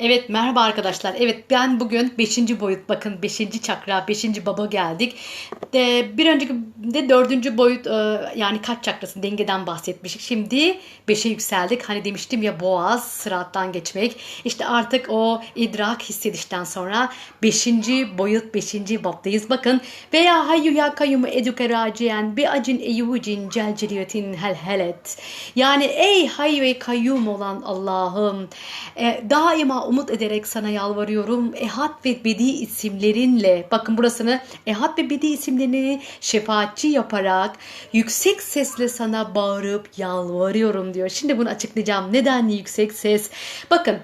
Evet merhaba arkadaşlar. Evet ben bugün 5. boyut bakın 5. çakra 5. baba geldik. De, bir önceki de 4. boyut e, yani kaç çakrası dengeden bahsetmiştik. Şimdi 5'e yükseldik. Hani demiştim ya boğaz sırattan geçmek. İşte artık o idrak hissedişten sonra 5. boyut 5. babdayız. Bakın veya hayyu ya kayyumu eduke raciyen bi acin eyyucin celceliyetin hel helet. Yani ey hayyu ve kayyum olan Allah'ım e, daima umut ederek sana yalvarıyorum. Ehad ve Bedi isimlerinle bakın burasını Ehad ve Bedi isimlerini şefaatçi yaparak yüksek sesle sana bağırıp yalvarıyorum diyor. Şimdi bunu açıklayacağım. Neden yüksek ses? Bakın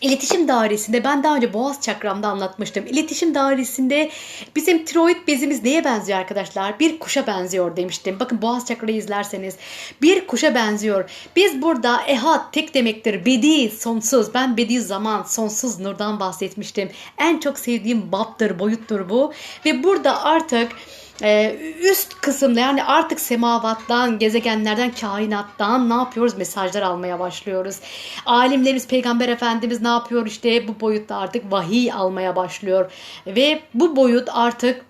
İletişim dairesinde ben daha önce boğaz çakramda anlatmıştım. İletişim dairesinde bizim tiroid bezimiz neye benziyor arkadaşlar? Bir kuşa benziyor demiştim. Bakın boğaz çakrayı izlerseniz bir kuşa benziyor. Biz burada ehad tek demektir. Bedi sonsuz. Ben bedi zaman sonsuz nurdan bahsetmiştim. En çok sevdiğim baptır, boyuttur bu. Ve burada artık ee, üst kısımda yani artık semavattan, gezegenlerden, kainattan ne yapıyoruz? Mesajlar almaya başlıyoruz. Alimlerimiz, Peygamber Efendimiz ne yapıyor? İşte bu boyutta artık vahiy almaya başlıyor. Ve bu boyut artık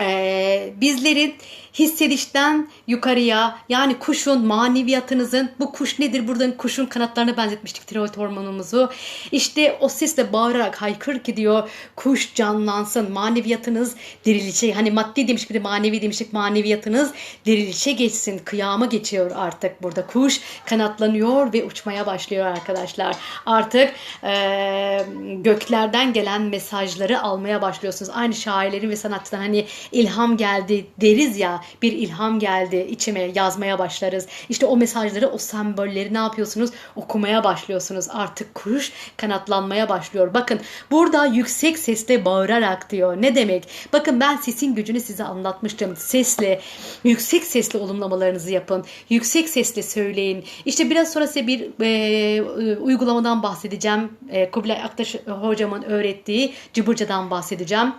ee, bizlerin hissedişten yukarıya yani kuşun maneviyatınızın bu kuş nedir? Buradan kuşun kanatlarına benzetmiştik tiroid hormonumuzu. İşte o sesle bağırarak haykır ki diyor kuş canlansın maneviyatınız dirilişe hani maddi demiştik bir de manevi demiştik maneviyatınız dirilişe geçsin kıyama geçiyor artık burada kuş. Kanatlanıyor ve uçmaya başlıyor arkadaşlar. Artık e, göklerden gelen mesajları almaya başlıyorsunuz. Aynı şairlerin ve sanatçıların hani ilham geldi deriz ya bir ilham geldi içime yazmaya başlarız. İşte o mesajları o sembolleri ne yapıyorsunuz okumaya başlıyorsunuz. Artık kuş kanatlanmaya başlıyor. Bakın burada yüksek sesle bağırarak diyor. Ne demek? Bakın ben sesin gücünü size anlatmıştım. Sesle yüksek sesle olumlamalarınızı yapın. Yüksek sesle söyleyin. İşte biraz sonra size bir e, uygulamadan bahsedeceğim. E, Kubilay Aktaş hocamın öğrettiği Cıbırca'dan bahsedeceğim.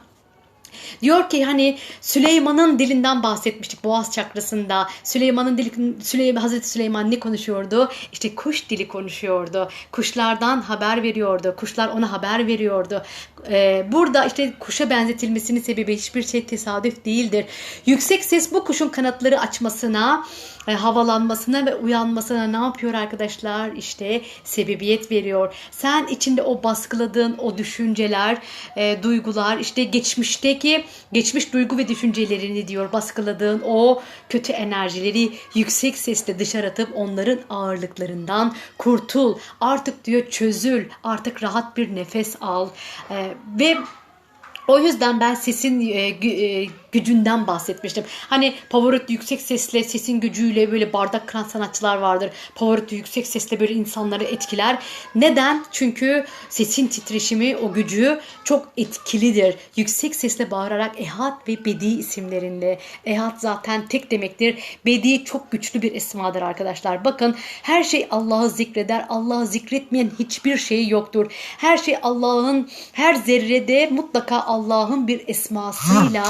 Diyor ki hani Süleyman'ın dilinden bahsetmiştik Boğaz çakrasında. Süleyman'ın dili Süleyman Hazreti Süleyman ne konuşuyordu? İşte kuş dili konuşuyordu. Kuşlardan haber veriyordu. Kuşlar ona haber veriyordu. Ee, burada işte kuşa benzetilmesinin sebebi hiçbir şey tesadüf değildir. Yüksek ses bu kuşun kanatları açmasına, e, havalanmasına ve uyanmasına ne yapıyor arkadaşlar? İşte sebebiyet veriyor. Sen içinde o baskıladığın o düşünceler, e, duygular, işte geçmişteki geçmiş duygu ve düşüncelerini diyor baskıladığın o kötü enerjileri yüksek sesle dışarı atıp onların ağırlıklarından kurtul. Artık diyor çözül. Artık rahat bir nefes al. E, ve o yüzden ben sesin e, gü, e, gücünden bahsetmiştim. Hani Pavarotti yüksek sesle sesin gücüyle böyle bardak kıran sanatçılar vardır. Pavarotti yüksek sesle böyle insanları etkiler. Neden? Çünkü sesin titreşimi o gücü çok etkilidir. Yüksek sesle bağırarak Ehad ve Bedi isimlerinde. Ehad zaten tek demektir. Bedi çok güçlü bir esmadır arkadaşlar. Bakın her şey Allah'ı zikreder. Allah'ı zikretmeyen hiçbir şey yoktur. Her şey Allah'ın her zerrede mutlaka Allah'ın bir esmasıyla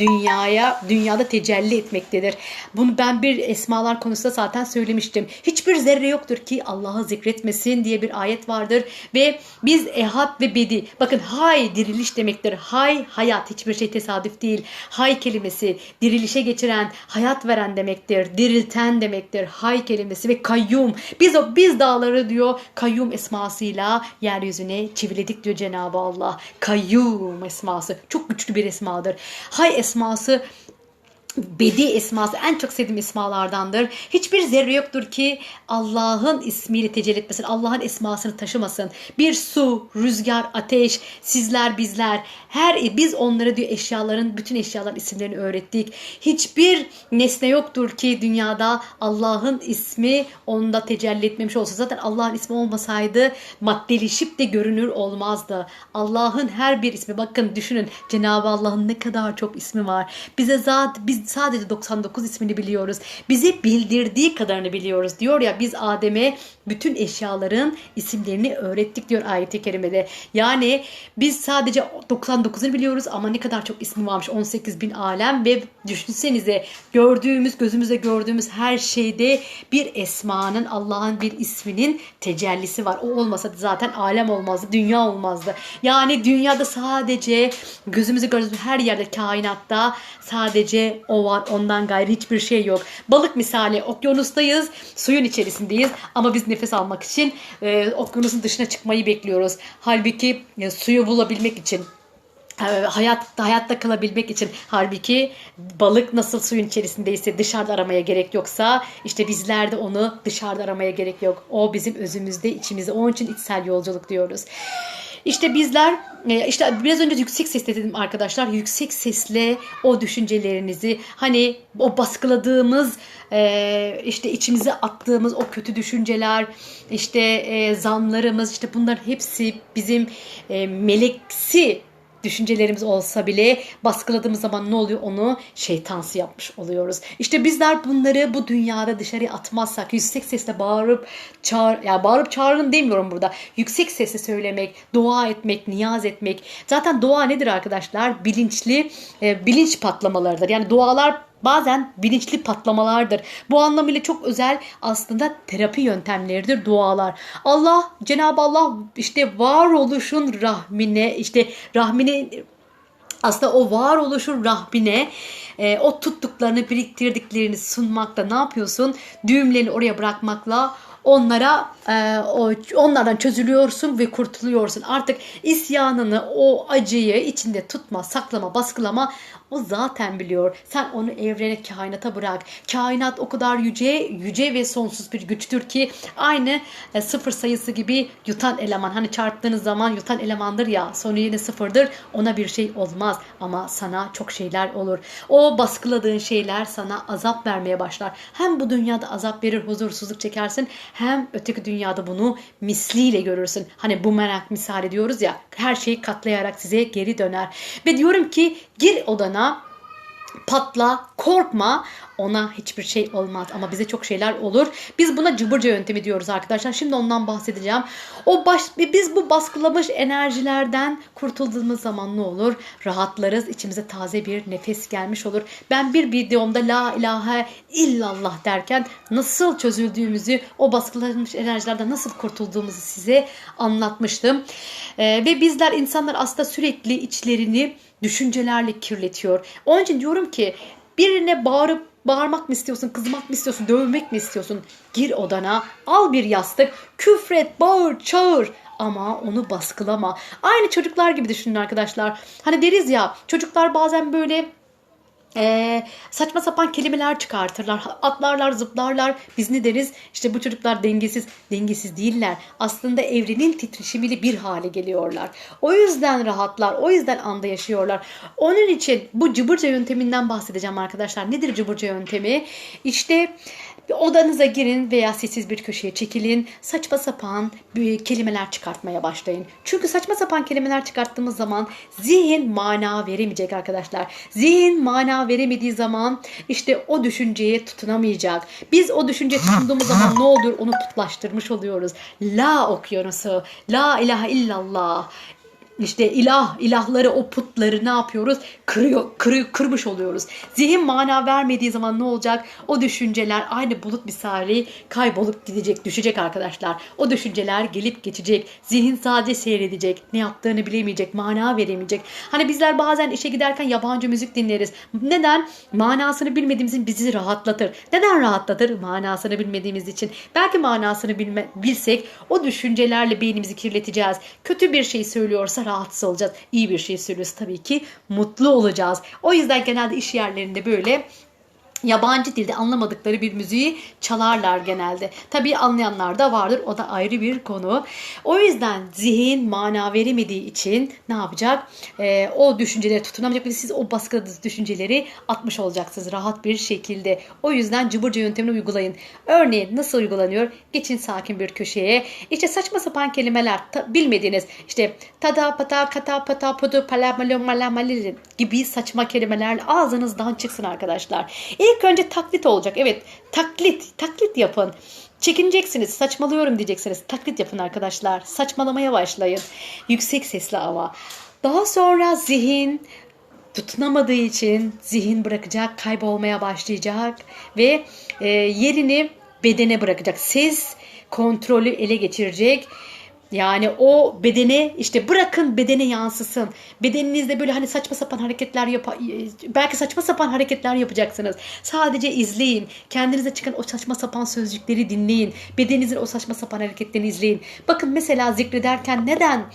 dünyaya dünyada tecelli etmektedir. Bunu ben bir esmalar konusunda zaten söylemiştim. Hiçbir zerre yoktur ki Allah'ı zikretmesin diye bir ayet vardır ve biz ehad ve bedi bakın hay diriliş demektir. Hay hayat hiçbir şey tesadüf değil. Hay kelimesi dirilişe geçiren, hayat veren demektir. Dirilten demektir. Hay kelimesi ve kayyum. Biz o biz dağları diyor kayyum esmasıyla yeryüzüne çiviledik diyor Cenab-ı Allah. Kayyum esması çok güçlü bir esmadır. Hay esması Bedi esması en çok sevdiğim esmalardandır. Hiçbir zerre yoktur ki Allah'ın ismiyle tecelli etmesin. Allah'ın esmasını taşımasın. Bir su, rüzgar, ateş, sizler, bizler. Her biz onlara diyor eşyaların, bütün eşyaların isimlerini öğrettik. Hiçbir nesne yoktur ki dünyada Allah'ın ismi onda tecelli etmemiş olsa. Zaten Allah'ın ismi olmasaydı maddelişip de görünür olmazdı. Allah'ın her bir ismi bakın düşünün Cenab-ı Allah'ın ne kadar çok ismi var. Bize zat Biz sadece 99 ismini biliyoruz. Bize bildirdiği kadarını biliyoruz. Diyor ya biz Adem'e bütün eşyaların isimlerini öğrettik diyor ayet-i kerimede. Yani biz sadece 99'unu biliyoruz ama ne kadar çok ismi varmış 18 bin alem ve düşünsenize gördüğümüz gözümüzde gördüğümüz her şeyde bir esmanın Allah'ın bir isminin tecellisi var. O olmasa zaten alem olmazdı, dünya olmazdı. Yani dünyada sadece gözümüzü gördüğümüz her yerde kainatta sadece var. Ondan gayrı hiçbir şey yok. Balık misali okyanustayız, suyun içerisindeyiz ama biz nefes almak için e, okyanusun dışına çıkmayı bekliyoruz. Halbuki e, suyu bulabilmek için e, hayatta hayatta kalabilmek için halbuki balık nasıl suyun içerisindeyse dışarıda aramaya gerek yoksa işte bizler de onu dışarıda aramaya gerek yok. O bizim özümüzde, içimizde. Onun için içsel yolculuk diyoruz. İşte bizler e, işte biraz önce yüksek sesle dedim arkadaşlar. Yüksek sesle o düşüncelerinizi hani o baskıladığımız e, işte içimize attığımız o kötü düşünceler işte e, zanlarımız işte bunların hepsi bizim meleksi düşüncelerimiz olsa bile baskıladığımız zaman ne oluyor onu şeytansı yapmış oluyoruz. İşte bizler bunları bu dünyada dışarıya atmazsak yüksek sesle bağırıp çağır ya bağırıp çağırın demiyorum burada. Yüksek sesle söylemek, dua etmek, niyaz etmek. Zaten dua nedir arkadaşlar? Bilinçli e, bilinç patlamalarıdır. Yani dualar bazen bilinçli patlamalardır. Bu anlamıyla çok özel aslında terapi yöntemleridir dualar. Allah Cenab-ı Allah işte varoluşun rahmine işte rahmine aslında o varoluşun rahmine e, o tuttuklarını biriktirdiklerini sunmakta ne yapıyorsun? Düğümlerini oraya bırakmakla onlara e, o, onlardan çözülüyorsun ve kurtuluyorsun. Artık isyanını, o acıyı içinde tutma, saklama, baskılama o zaten biliyor. Sen onu evrene, kainata bırak. Kainat o kadar yüce, yüce ve sonsuz bir güçtür ki aynı e, sıfır sayısı gibi yutan eleman. Hani çarptığınız zaman yutan elemandır ya sonu yine sıfırdır. Ona bir şey olmaz ama sana çok şeyler olur. O baskıladığın şeyler sana azap vermeye başlar. Hem bu dünyada azap verir, huzursuzluk çekersin hem öteki dünyada bunu misliyle görürsün. Hani bu merak misali diyoruz ya her şeyi katlayarak size geri döner. Ve diyorum ki gir odana patla, korkma. Ona hiçbir şey olmaz ama bize çok şeyler olur. Biz buna cıbırca yöntemi diyoruz arkadaşlar. Şimdi ondan bahsedeceğim. O baş, biz bu baskılamış enerjilerden kurtulduğumuz zaman ne olur? Rahatlarız. İçimize taze bir nefes gelmiş olur. Ben bir videomda la ilahe illallah derken nasıl çözüldüğümüzü, o baskılanmış enerjilerden nasıl kurtulduğumuzu size anlatmıştım. Ee, ve bizler insanlar aslında sürekli içlerini düşüncelerle kirletiyor. Onun için diyorum ki birine bağırıp bağırmak mı istiyorsun, kızmak mı istiyorsun, dövmek mi istiyorsun? Gir odana, al bir yastık, küfret, bağır, çağır ama onu baskılama. Aynı çocuklar gibi düşünün arkadaşlar. Hani deriz ya çocuklar bazen böyle ee, saçma sapan kelimeler çıkartırlar. Atlarlar, zıplarlar. Biz ne deriz? İşte bu çocuklar dengesiz. Dengesiz değiller. Aslında evrenin titreşimiyle bir hale geliyorlar. O yüzden rahatlar. O yüzden anda yaşıyorlar. Onun için bu cıbırca yönteminden bahsedeceğim arkadaşlar. Nedir cıbırca yöntemi? İşte bir odanıza girin veya sessiz bir köşeye çekilin. Saçma sapan kelimeler çıkartmaya başlayın. Çünkü saçma sapan kelimeler çıkarttığımız zaman zihin mana veremeyecek arkadaşlar. Zihin mana veremediği zaman işte o düşünceye tutunamayacak. Biz o düşünceye tutunduğumuz zaman ne olur onu tutlaştırmış oluyoruz. La okyanusu, la ilahe illallah, işte ilah, ilahları, o putları ne yapıyoruz? Kırıyor, kırıyor, kırmış oluyoruz. Zihin mana vermediği zaman ne olacak? O düşünceler aynı bulut misali kaybolup gidecek, düşecek arkadaşlar. O düşünceler gelip geçecek. Zihin sadece seyredecek. Ne yaptığını bilemeyecek, mana veremeyecek. Hani bizler bazen işe giderken yabancı müzik dinleriz. Neden? Manasını bilmediğimizin bizi rahatlatır. Neden rahatlatır? Manasını bilmediğimiz için. Belki manasını bilme, bilsek o düşüncelerle beynimizi kirleteceğiz. Kötü bir şey söylüyorsa rahatsız olacağız. İyi bir şey söylüyorsa tabii ki mutlu olacağız. O yüzden genelde iş yerlerinde böyle yabancı dilde anlamadıkları bir müziği çalarlar genelde. Tabii anlayanlar da vardır. O da ayrı bir konu. O yüzden zihin mana veremediği için ne yapacak? Ee, o düşüncelere tutunamayacak ve siz o baskıladığınız düşünceleri atmış olacaksınız rahat bir şekilde. O yüzden cıbırca yöntemini uygulayın. Örneğin nasıl uygulanıyor? Geçin sakin bir köşeye. İşte saçma sapan kelimeler ta- bilmediğiniz işte tada pata kata pata pudu palamalo malamalili gibi saçma kelimeler ağzınızdan çıksın arkadaşlar. İlk önce taklit olacak. Evet taklit taklit yapın. Çekineceksiniz, saçmalıyorum diyeceksiniz. Taklit yapın arkadaşlar. Saçmalamaya başlayın. Yüksek sesli ama. Daha sonra zihin tutunamadığı için zihin bırakacak, kaybolmaya başlayacak ve e, yerini bedene bırakacak. Ses kontrolü ele geçirecek. Yani o bedene işte bırakın bedene yansısın. Bedeninizde böyle hani saçma sapan hareketler yap belki saçma sapan hareketler yapacaksınız. Sadece izleyin. Kendinize çıkan o saçma sapan sözcükleri dinleyin. Bedeninizin o saçma sapan hareketlerini izleyin. Bakın mesela zikrederken neden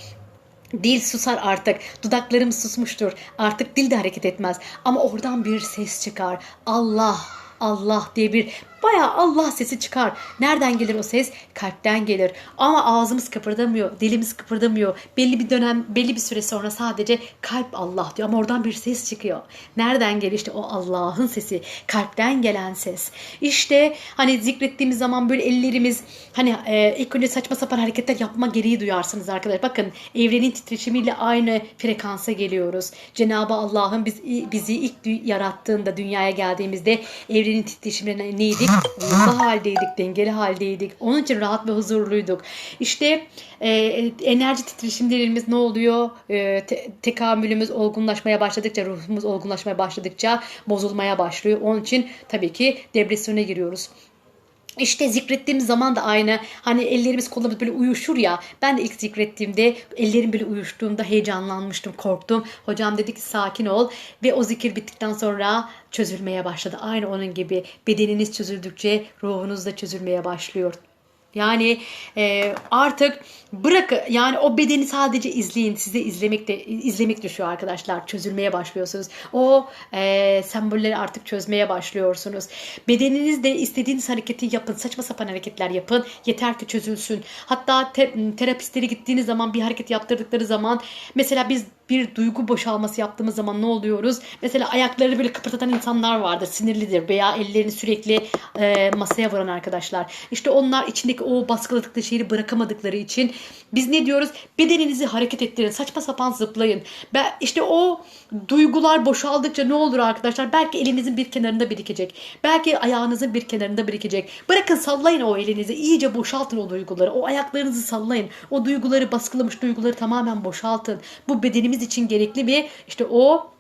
Dil susar artık. Dudaklarım susmuştur. Artık dil de hareket etmez. Ama oradan bir ses çıkar. Allah, Allah diye bir bayağı Allah sesi çıkar. Nereden gelir o ses? Kalpten gelir. Ama ağzımız kıpırdamıyor, dilimiz kıpırdamıyor. Belli bir dönem, belli bir süre sonra sadece kalp Allah diyor ama oradan bir ses çıkıyor. Nereden gelir işte o Allah'ın sesi, kalpten gelen ses. İşte hani zikrettiğimiz zaman böyle ellerimiz hani e, ilk önce saçma sapan hareketler yapma gereği duyarsınız arkadaşlar. Bakın evrenin titreşimiyle aynı frekansa geliyoruz. Cenab-ı Allah'ın biz, bizi ilk yarattığında dünyaya geldiğimizde evrenin titreşimine neydik? Uyumlu haldeydik, dengeli haldeydik. Onun için rahat ve huzurluyduk. İşte e, enerji titreşimlerimiz ne oluyor? E, te- tekamülümüz olgunlaşmaya başladıkça, ruhumuz olgunlaşmaya başladıkça bozulmaya başlıyor. Onun için tabii ki depresyona giriyoruz. İşte zikrettiğimiz zaman da aynı hani ellerimiz kollarımız böyle uyuşur ya ben de ilk zikrettiğimde ellerim böyle uyuştuğunda heyecanlanmıştım korktum. Hocam dedi ki sakin ol. Ve o zikir bittikten sonra çözülmeye başladı. Aynı onun gibi bedeniniz çözüldükçe ruhunuz da çözülmeye başlıyor yani e, artık bırakın yani o bedeni sadece izleyin. Size izlemek de izlemek düşüyor arkadaşlar. Çözülmeye başlıyorsunuz. O e, sembolleri artık çözmeye başlıyorsunuz. Bedeninizde istediğiniz hareketi yapın. Saçma sapan hareketler yapın. Yeter ki çözülsün. Hatta te- terapistlere gittiğiniz zaman bir hareket yaptırdıkları zaman mesela biz bir duygu boşalması yaptığımız zaman ne oluyoruz? Mesela ayakları böyle kıpırdatan insanlar vardır, sinirlidir veya ellerini sürekli e, masaya vuran arkadaşlar. İşte onlar içindeki o baskıladıkları şeyi bırakamadıkları için biz ne diyoruz? Bedeninizi hareket ettirin, saçma sapan zıplayın. Ben, işte o duygular boşaldıkça ne olur arkadaşlar? Belki elinizin bir kenarında birikecek. Belki ayağınızın bir kenarında birikecek. Bırakın sallayın o elinizi. iyice boşaltın o duyguları. O ayaklarınızı sallayın. O duyguları baskılamış duyguları tamamen boşaltın. Bu bedenimiz için gerekli bir işte o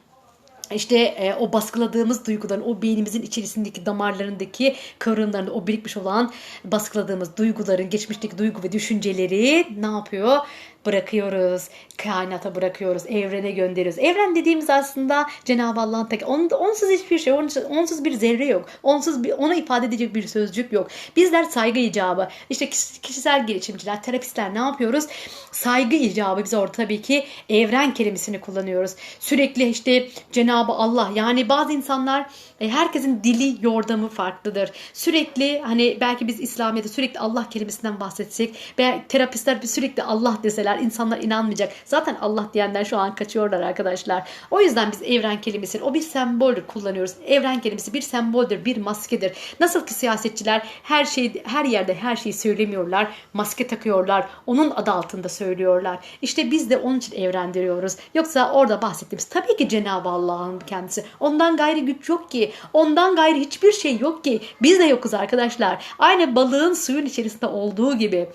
işte e, o baskıladığımız duyguların, o beynimizin içerisindeki damarlarındaki kıvrımlarında o birikmiş olan baskıladığımız duyguların, geçmişteki duygu ve düşünceleri ne yapıyor? Bırakıyoruz. Kainata bırakıyoruz. Evrene gönderiyoruz. Evren dediğimiz aslında Cenab-ı Allah'ın tek. On, onsuz hiçbir şey, onsuz, onsuz bir zerre yok. Onsuz bir, ona ifade edecek bir sözcük yok. Bizler saygı icabı. İşte kişi- kişisel gelişimciler, terapistler ne yapıyoruz? Saygı icabı biz orada tabii ki evren kelimesini kullanıyoruz. Sürekli işte Cenab-ı Allah yani bazı insanlar e, herkesin dili yordamı farklıdır. Sürekli hani belki biz İslamiyet'te sürekli Allah kelimesinden bahsetsek veya terapistler sürekli Allah deseler insanlar inanmayacak. Zaten Allah diyenler şu an kaçıyorlar arkadaşlar. O yüzden biz evren kelimesini o bir semboldür kullanıyoruz. Evren kelimesi bir semboldür, bir maskedir. Nasıl ki siyasetçiler her şey her yerde her şeyi söylemiyorlar, maske takıyorlar. Onun adı altında söylüyorlar. İşte biz de onun için evren diyoruz. Yoksa orada bahsettiğimiz tabii ki Cenab-ı Allah'ın kendisi. Ondan gayri güç yok ki. Ondan gayri hiçbir şey yok ki. Biz de yokuz arkadaşlar. Aynı balığın suyun içerisinde olduğu gibi.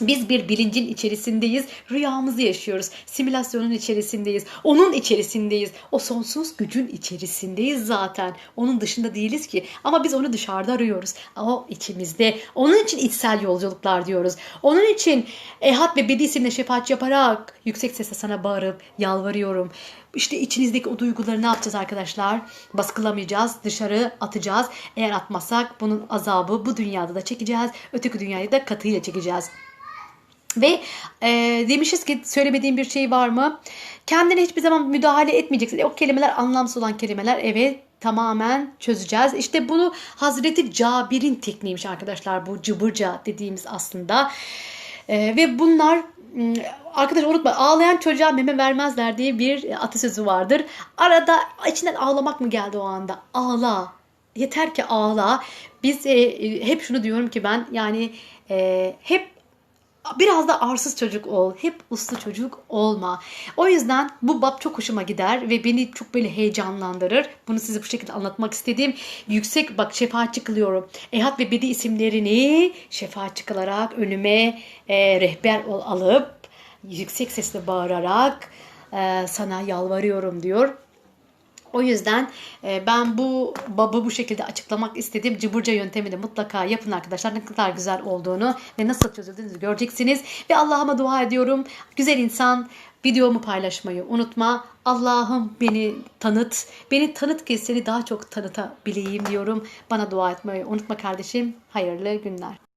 Biz bir bilincin içerisindeyiz. Rüyamızı yaşıyoruz. Simülasyonun içerisindeyiz. Onun içerisindeyiz. O sonsuz gücün içerisindeyiz zaten. Onun dışında değiliz ki. Ama biz onu dışarıda arıyoruz. O içimizde. Onun için içsel yolculuklar diyoruz. Onun için ehad ve bedi isimle şefaat yaparak yüksek sesle sana bağırıp yalvarıyorum. İşte içinizdeki o duyguları ne yapacağız arkadaşlar? Baskılamayacağız, dışarı atacağız. Eğer atmazsak bunun azabı bu dünyada da çekeceğiz. Öteki dünyayı da katıyla çekeceğiz. Ve e, demişiz ki söylemediğim bir şey var mı? Kendine hiçbir zaman müdahale etmeyeceksin. E, o kelimeler anlamsız olan kelimeler evet tamamen çözeceğiz. İşte bunu Hazreti Cabir'in tekniğiymiş arkadaşlar bu cıbırca dediğimiz aslında. Ee, ve bunlar m, arkadaşlar unutma ağlayan çocuğa meme vermezler diye bir atasözü vardır. Arada içinden ağlamak mı geldi o anda? Ağla. Yeter ki ağla. Biz e, e, hep şunu diyorum ki ben yani e, hep biraz da arsız çocuk ol. Hep uslu çocuk olma. O yüzden bu bab çok hoşuma gider ve beni çok böyle heyecanlandırır. Bunu size bu şekilde anlatmak istediğim yüksek bak şefaatçi kılıyorum. Ehad ve Bedi isimlerini şefaatçi kılarak önüme e, rehber ol, alıp yüksek sesle bağırarak e, sana yalvarıyorum diyor. O yüzden e, ben bu babı bu şekilde açıklamak istedim. Cıbırca yöntemi de mutlaka yapın arkadaşlar. Ne kadar güzel olduğunu ve nasıl çözüldüğünü göreceksiniz. Ve Allah'ıma dua ediyorum. Güzel insan videomu paylaşmayı unutma. Allah'ım beni tanıt. Beni tanıt ki seni daha çok tanıtabileyim diyorum. Bana dua etmeyi unutma kardeşim. Hayırlı günler.